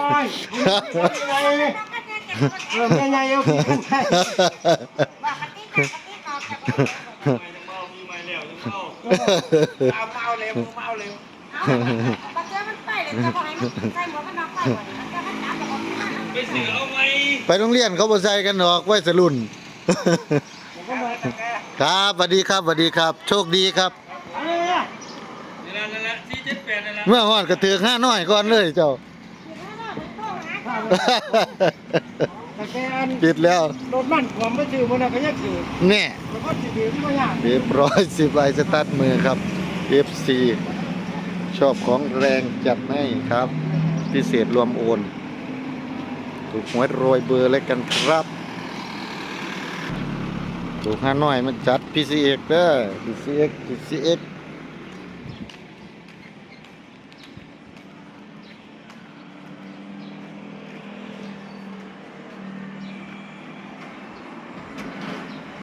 อ้ยเออแม่ใหญ่เอาพี่กันใช่เอาเมาเร็วเมาเร็วไปเสือเอาไหมไปโรงเรียนเขาบ่ใส่กันหรอกไว้สรุ่นครับสวัสดีครับสวัสดีครับ โชคดีครับนั่นแหละนั่นแหละสี่เจ็ดแปดนั่นแหละเมื่อกห้าน้อยก่อนเลยเจ้า แต่แกอันปิดแล้วรถมันผมไม่ถือมันก็ยังถือแน่มันก็ถือไม่ยากเรียบร้อยสิบใบสตาร์ทมือครับ FC ชอบของแรงจัดให้ครับ พิเศษรวมโอน ถูกหวยโรยเบอร์แล้วกันครับ ถูกห้าน้อยมันจัด PCX เด้อ PCX PCX